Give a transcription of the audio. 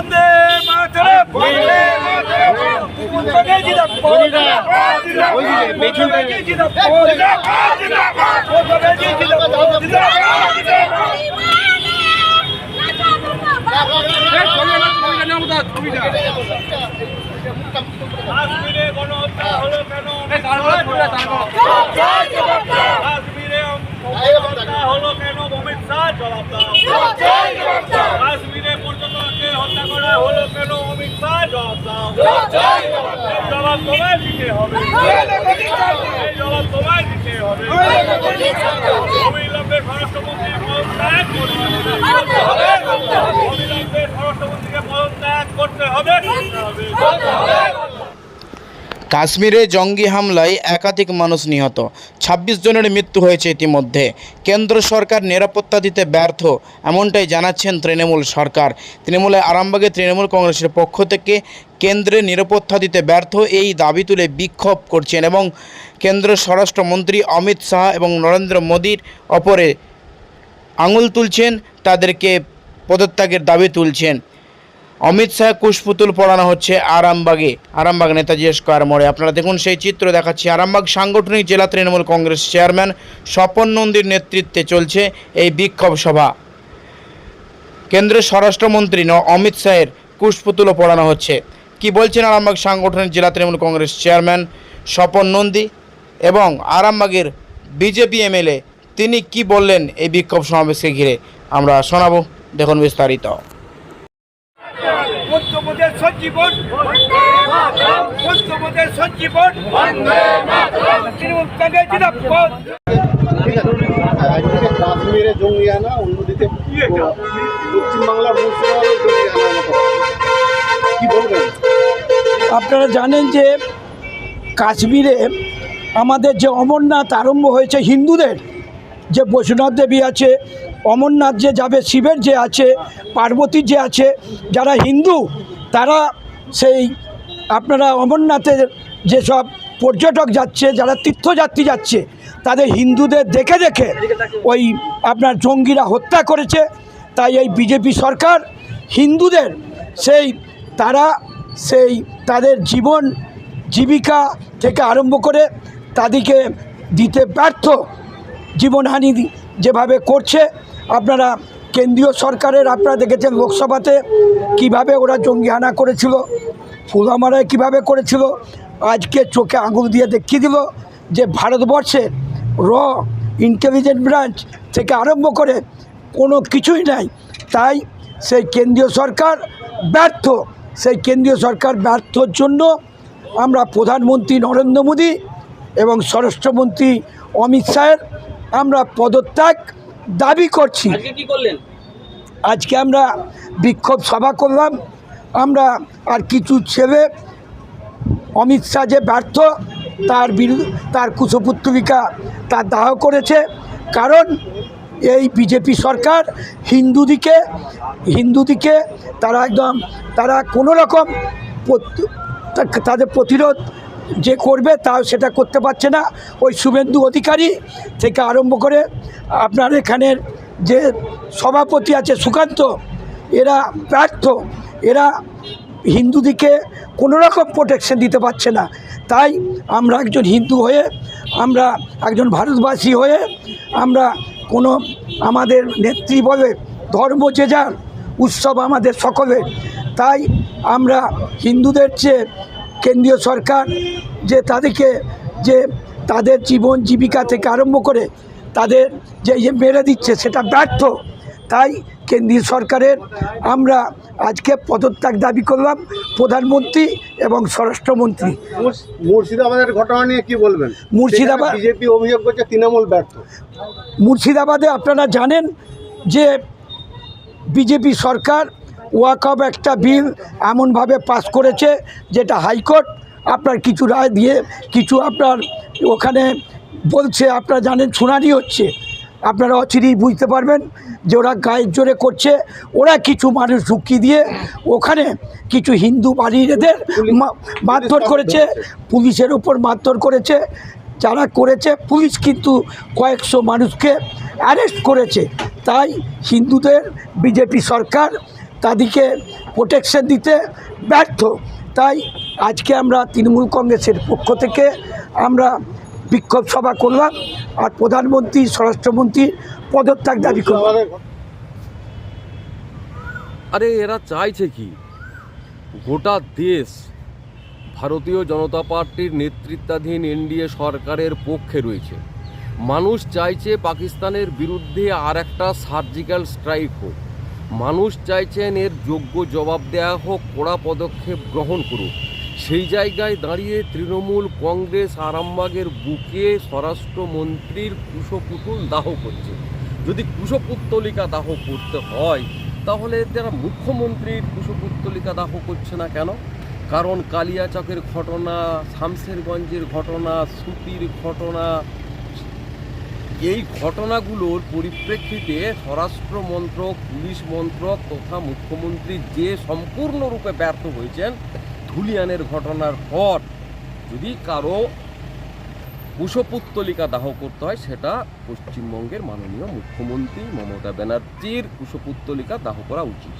বন্দে মাতরম। বন্দে কাশ্মীরে গণহত্যা হলো কেন কাশ্মীরে হলো কেন অমিত শাহ জবাব দাও কাশ্মীরে পর্যটককে হত্যা করা হলো কেন অমিত শাহ কাশ্মীরে জঙ্গি হামলায় একাধিক মানুষ নিহত। ২৬ জনের মৃত্যু হয়েছে ইতিমধ্যে। কেন্দ্র সরকার নিরাপত্তা দিতে ব্যর্থ, এমনটাই জানাচ্ছেন তৃণমূল সরকার। তৃণমূলে আরামবাগে তৃণমূল কংগ্রেসের পক্ষ থেকে কেন্দ্রে নিরাপত্তা দিতে ব্যর্থ এই দাবি তুলে বিক্ষোভ করছেন এবং কেন্দ্র স্বরাষ্ট্রমন্ত্রী অমিত শাহ এবং নরেন্দ্র মোদীর অপরে আঙুল তুলছেন, তাদেরকে পদত্যাগের দাবি তুলছেন। অমিত শাহ কুশপুতুল পড়ানো হচ্ছে আরামবাগে। আরামবাগ নেতাজি স্কোয়ার মোড়ে। আপনারা দেখুন সেই চিত্র দেখাচ্ছি। আরামবাগ সাংগঠনিক জেলা তৃণমূল কংগ্রেস চেয়ারম্যান স্বপন নন্দীর নেতৃত্বে চলছে এই বিক্ষোভ সভা। কেন্দ্রের স্বরাষ্ট্রমন্ত্রী ন অমিত শাহের কুশপুতুলও পড়ানো হচ্ছে। কি বলছেন আরামবাগ সাংগঠনিক জেলা তৃণমূল কংগ্রেস চেয়ারম্যান স্বপন নন্দী এবং আরামবাগের বিজেপি এমএলএ তিনি কি বললেন এই বিক্ষোভ সমাবেশকে ঘিরে? আমরা শোনাবো দেখুন বিস্তারিত। পঞ্চমদের সঞ্জীবন পঞ্চমদের সঞ্জীবন তৃণমূল কংগ্রেস কাশ্মীরে জঙ্গি আনা অন্যদিকে আপনারা জানেন যে কাশ্মীরে আমাদের যে অমরনাথ আরম্ভ হয়েছে হিন্দুদের, যে বৈষ্ণব দেবী আছে, অমরনাথ যে যাবে, শিবের যে আছে, পার্বতীর যে আছে, যারা হিন্দু, তারা সেই আপনারা অমরনাথের যেসব পর্যটক যাচ্ছে, যারা তীর্থযাত্রী যাচ্ছে, তাদের হিন্দুদের দেখে দেখে ওই আপনার জঙ্গিরা হত্যা করেছে। তাই এই বিজেপি সরকার হিন্দুদের, সেই তারা সেই তাদের জীবন, জীবিকা থেকে আরম্ভ করে তাদেরকে দিতে ব্যর্থ জীবনহানি যেভাবে করছে। আপনারা কেন্দ্রীয় সরকারের, আপনারা দেখেছেন লোকসভাতে কীভাবে ওরা জঙ্গি হানা করেছিল ফুলামারায় কীভাবে করেছিল, আজকে চোখে আঙুল দিয়ে দেখিয়ে দিল যে ভারতবর্ষের র ইন্টেলিজেন্ট ব্রাঞ্চ থেকে আরম্ভ করে কোনো কিছুই নাই। তাই সেই কেন্দ্রীয় সরকার ব্যর্থ সেই কেন্দ্রীয় সরকার ব্যর্থর জন্য আমরা প্রধানমন্ত্রী নরেন্দ্র মোদী এবং স্বরাষ্ট্রমন্ত্রী অমিত শাহের আমরা পদত্যাগ দাবি করছি। আজকে কি করলেন? আজকে আমরা বিক্ষোভ সভা করলাম। আমরা আর কিছু ছেলে অমিত শাহ যে ব্যর্থ তার বিরুদ্ধে তার কুশপুত্রিকা তার দাহ করেছে। কারণ এই বিজেপি সরকার হিন্দুদিকে হিন্দুদিকে তারা একদম, তারা কোনো রকম তাদের প্রতিরোধ যে করবে তা সেটা করতে পারছে না। ওই শুভেন্দু অধিকারী থেকে আরম্ভ করে আপনার এখানের যে সভাপতি আছে সুকান্ত, এরা ব্যর্থ। এরা হিন্দুদিকে কোনো রকম প্রোটেকশন দিতে পারছে না। তাই আমরা একজন হিন্দু হয়ে, আমরা একজন ভারতবাসী হয়ে, আমরা কোনো আমাদের নেত্রী বলে ধর্ম যে যার, উৎসব আমাদের সকলের। তাই আমরা হিন্দুদের চেয়ে কেন্দ্রীয় সরকার যে তাদেরকে, যে তাদের জীবন জীবিকা থেকে আরম্ভ করে তাদের যে ইয়ে মেরে দিচ্ছে সেটা ব্যর্থ। তাই কেন্দ্রীয় সরকারের। আমরা আজকে পদত্যাগ দাবি করলাম প্রধানমন্ত্রী এবং স্বরাষ্ট্রমন্ত্রী। মুর্শিদাবাদের ঘটনা নিয়ে কি বলবেন? মুর্শিদাবাদ- বিজেপি অভিযোগ করছে তৃণমূল ব্যর্থ। মুর্শিদাবাদে আপনারা জানেন যে বিজেপি সরকার ওয়াকআপ একটা বিল এমনভাবে পাস করেছে যেটা হাইকোর্ট আপনার কিছু রায় দিয়ে কিছু আপনার ওখানে বলছে আপনারা জানেন শুনানি হচ্ছে। আপনারা অচিরেই বুঝতে পারবেন যে ওরা গায়ের জোরে করছে, ওরা কিছু মানুষ ঢুকিয়ে দিয়ে ওখানে কিছু হিন্দু বাড়ির মারধর করেছে, পুলিশের ওপর মারধর করেছে, যারা করেছে, পুলিশ কিন্তু কয়েকশো মানুষকে অ্যারেস্ট করেছে। তাই হিন্দুদের বিজেপি সরকার তাদেরকে প্রোটেকশন দিতে ব্যর্থ। তাই আজকে আমরা তৃণমূল কংগ্রেসের পক্ষ থেকে আমরা বিক্ষোভ সভা করলাম। আর প্রধানমন্ত্রী স্বরাষ্ট্রমন্ত্রীর পদত্যাগ দাবি করলাম আরে এরা চাইছে কি? গোটা দেশ ভারতীয় জনতা পার্টির নেতৃত্বাধীন এনডিএ সরকারের পক্ষে রয়েছে। মানুষ চাইছে পাকিস্তানের বিরুদ্ধে আর একটা সার্জিক্যাল স্ট্রাইক হোক। মানুষ চাইছেন এর যোগ্য জবাব দেয়া হোক, কড়া পদক্ষেপ গ্রহণ করুক। সেই জায়গায় দাঁড়িয়ে তৃণমূল কংগ্রেস আরামবাগের বুকে স্বরাষ্ট্রমন্ত্রীর কুশপুতুল দাহ করছে। যদি কুশপুত্তলিকা দাহ করতে হয়, তাহলে তারা মুখ্যমন্ত্রীর কুশপুত্তলিকা দাহ করছে না কেন? কারণ কালিয়াচকের ঘটনা শামসেরগঞ্জের ঘটনা, সুতির ঘটনা, এই ঘটনাগুলোর পরিপ্রেক্ষিতে স্বরাষ্ট্র মন্ত্রক পুলিশ মন্ত্রক তথা মুখ্যমন্ত্রী যে সম্পূর্ণরূপে ব্যর্থ হয়েছেন ধুলিয়ানের ঘটনার পর যদি কারও কুশপুত্তলিকা দাহ করতে হয়, সেটা পশ্চিমবঙ্গের মাননীয় মুখ্যমন্ত্রী মমতা ব্যানার্জির কুশপুত্তলিকা দাহ করা উচিত।